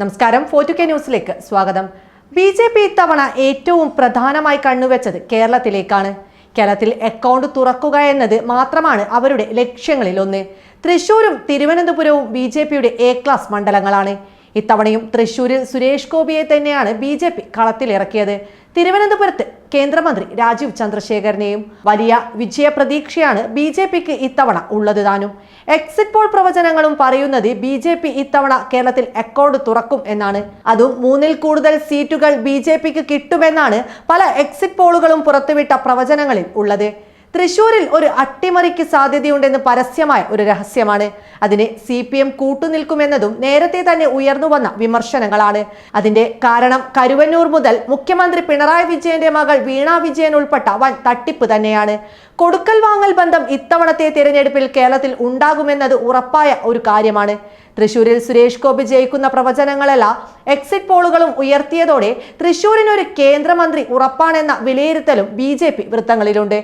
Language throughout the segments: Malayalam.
നമസ്കാരം. ഫോർട്ടു കെ ന്യൂസിലേക്ക് സ്വാഗതം. ബി ജെ പി ഇത്തവണ ഏറ്റവും പ്രധാനമായി കണ്ണുവെച്ചത് കേരളത്തിലേക്കാണ്. കേരളത്തിൽ അക്കൗണ്ട് തുറക്കുക എന്നത് മാത്രമാണ് അവരുടെ ലക്ഷ്യങ്ങളിൽ ഒന്ന് തൃശൂരും തിരുവനന്തപുരവും ബി ജെ പിയുടെ എ ക്ലാസ് മണ്ഡലങ്ങളാണ്. ഇത്തവണയും തൃശൂരിൽ സുരേഷ് ഗോപിയെ തന്നെയാണ് ബി ജെ പി കളത്തിലിറക്കിയത് തിരുവനന്തപുരത്ത് കേന്ദ്രമന്ത്രി രാജീവ് ചന്ദ്രശേഖരനെയും വലിയ വിജയപ്രതീക്ഷയാണ് ബി ജെ പിക്ക് ഇത്തവണ ഉള്ളത് താനും. എക്സിറ്റ് പോൾ പ്രവചനങ്ങളും പറയുന്നത് ബി ജെ പി ഇത്തവണ കേരളത്തിൽ അക്കൗണ്ട് തുറക്കും എന്നാണ്. അതും മൂന്നിൽ കൂടുതൽ സീറ്റുകൾ ബി ജെ പിക്ക് കിട്ടുമെന്നാണ് പല എക്സിറ്റ് പോളുകളും പുറത്തുവിട്ട പ്രവചനങ്ങളിൽ ഉള്ളത്. തൃശൂരിൽ ഒരു അട്ടിമറിക്ക് സാധ്യതയുണ്ടെന്ന് പരസ്യമായ ഒരു രഹസ്യമാണ്. അതിന് സി പി എം കൂട്ടുനിൽക്കുമെന്നതും നേരത്തെ തന്നെ ഉയർന്നു വന്ന വിമർശനങ്ങളാണ്. അതിന്റെ കാരണം കരുവന്നൂർ മുതൽ മുഖ്യമന്ത്രി പിണറായി വിജയന്റെ മകൾ വീണ വിജയൻ ഉൾപ്പെട്ട വൻ തട്ടിപ്പ് തന്നെയാണ്. കൊടുക്കൽ വാങ്ങൽ ബന്ധം ഇത്തവണത്തെ തിരഞ്ഞെടുപ്പിൽ കേരളത്തിൽ ഉണ്ടാകുമെന്നത് ഉറപ്പായ ഒരു കാര്യമാണ്. തൃശൂരിൽ സുരേഷ് ഗോപി ജയിക്കുന്ന പ്രവചനങ്ങളെല്ലാം എക്സിറ്റ് പോളുകളും ഉയർത്തിയതോടെ തൃശൂരിനൊരു കേന്ദ്രമന്ത്രി ഉറപ്പാണെന്ന വിലയിരുത്തലും ബി ജെ പി വൃത്തങ്ങളിലുണ്ട്.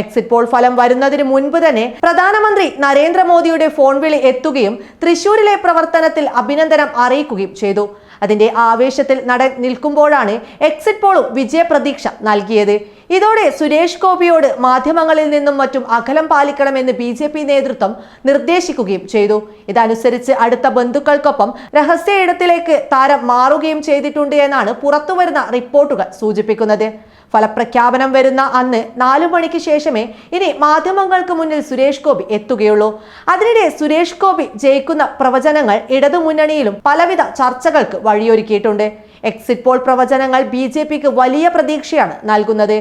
എക്സിറ്റ് പോൾ ഫലം വരുന്നതിന് മുൻപ് തന്നെ പ്രധാനമന്ത്രി നരേന്ദ്രമോദിയുടെ ഫോൺ വിളി എത്തുകയും തൃശൂരിലെ പ്രവർത്തനത്തിൽ അഭിനന്ദനം അറിയിക്കുകയും ചെയ്തു. അതിന്റെ ആവേശത്തിൽ നടൻ നിൽക്കുമ്പോഴാണ് എക്സിറ്റ് പോളും വിജയപ്രതീക്ഷ നൽകിയത്. ഇതോടെ സുരേഷ് ഗോപിയോട് മാധ്യമങ്ങളിൽ നിന്നും മറ്റും അകലം പാലിക്കണമെന്ന് ബി ജെ പി നേതൃത്വം നിർദ്ദേശിക്കുകയും ചെയ്തു. ഇതനുസരിച്ച് അടുത്ത ബന്ധുക്കൾക്കൊപ്പം രഹസ്യ ഇടത്തിലേക്ക് താരം മാറുകയും ചെയ്തിട്ടുണ്ട് എന്നാണ് പുറത്തുവരുന്ന റിപ്പോർട്ടുകൾ സൂചിപ്പിക്കുന്നത്. ഫലപ്രഖ്യാപനം വരുന്ന അന്ന് നാലു മണിക്ക് ശേഷമേ ഇനി മാധ്യമങ്ങൾക്ക് മുന്നിൽ സുരേഷ് ഗോപി എത്തുകയുള്ളൂ. അതിനിടെ സുരേഷ് ഗോപി ജയിക്കുന്ന പ്രവചനങ്ങൾ ഇടതുമുന്നണിയിലും പലവിധ ചർച്ചകൾക്ക് വഴിയൊരുക്കിയിട്ടുണ്ട്. എക്സിറ്റ് പോൾ പ്രവചനങ്ങൾ ബി ജെ പിക്ക് വലിയ പ്രതീക്ഷയാണ് നൽകുന്നത്.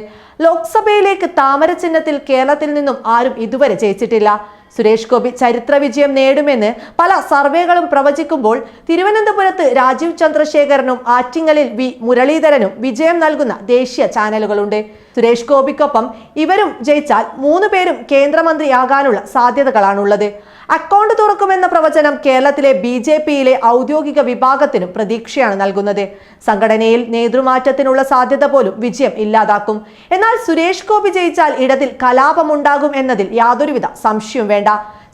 ലോക്സഭയിലേക്ക് താമര ചിഹ്നത്തിൽ കേരളത്തിൽ നിന്നും ആരും ഇതുവരെ ജയിച്ചിട്ടില്ല. സുരേഷ് ഗോപി ചരിത്ര വിജയം നേടുമെന്ന് പല സർവേകളും പ്രവചിക്കുമ്പോൾ തിരുവനന്തപുരത്ത് രാജീവ് ചന്ദ്രശേഖരനും ആറ്റിങ്ങലിൽ വി മുരളീധരനും വിജയം നൽകുന്ന ദേശീയ ചാനലുകളുണ്ട്. സുരേഷ് ഗോപിക്കൊപ്പം ഇവരും ജയിച്ചാൽ മൂന്ന് പേരും കേന്ദ്രമന്ത്രിയാകാനുള്ള സാധ്യതകളാണുള്ളത്. അക്കൗണ്ട് തുറക്കുമെന്ന പ്രവചനം കേരളത്തിലെ ബി ജെ പിയിലെ ഔദ്യോഗിക വിഭാഗത്തിനും പ്രതീക്ഷയാണ് നൽകുന്നത്. സംഘടനയിൽ നേതൃമാറ്റത്തിനുള്ള സാധ്യത പോലും വിജയം ഇല്ലാതാക്കും. എന്നാൽ സുരേഷ് ഗോപി ജയിച്ചാൽ ഇടതിൽ കലാപമുണ്ടാകും എന്നതിൽ യാതൊരുവിധ സംശയവും വേണ്ട.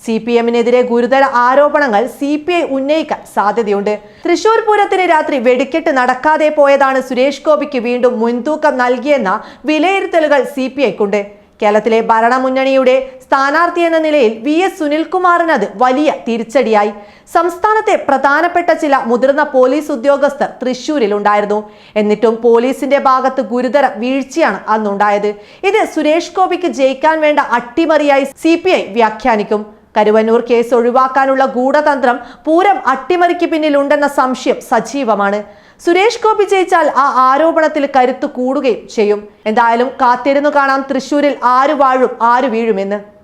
സി പി എമ്മിനെതിരെ ഗുരുതര ആരോപണങ്ങൾ സി പി ഐ ഉന്നയിക്കാൻ സാധ്യതയുണ്ട്. തൃശൂർ പൂരത്തിന് രാത്രി വെടിക്കെട്ട് നടക്കാതെ പോയതാണ് സുരേഷ് ഗോപിക്ക് വീണ്ടും മുൻതൂക്കം നൽകിയെന്ന വിലയിരുത്തലുകൾ സി പി ഐക്കുണ്ട്. കേരളത്തിലെ ഭരണമുന്നണിയുടെ സ്ഥാനാർത്ഥി എന്ന നിലയിൽ വി എസ് സുനിൽകുമാറിന് അത് വലിയ തിരിച്ചടിയായി. സംസ്ഥാനത്തെ പ്രധാനപ്പെട്ട ചില മുതിർന്ന പോലീസ് ഉദ്യോഗസ്ഥർ തൃശൂരിലുണ്ടായിരുന്നു എന്നിട്ടും പോലീസിന്റെ ഭാഗത്ത് ഗുരുതര വീഴ്ചയാണ് അന്നുണ്ടായത്. ഇത് സുരേഷ് ഗോപിക്ക് ജയിക്കാൻ വേണ്ട അട്ടിമറിയായി സി വ്യാഖ്യാനിക്കും. കരുവന്നൂർ കേസ് ഒഴിവാക്കാനുള്ള ഗൂഢതന്ത്രം പൂരം അട്ടിമറിക്ക് പിന്നിലുണ്ടെന്ന സംശയം സജീവമാണ്. സുരേഷ് ഗോപി ജയിച്ചാൽ ആ ആരോപണത്തിൽ കരുത്തു കൂടുകയും ചെയ്യും. എന്തായാലും കാത്തിരുന്നു കാണാം. തൃശൂരിൽ ആര് വാഴും ആര് വീഴുമെന്ന്.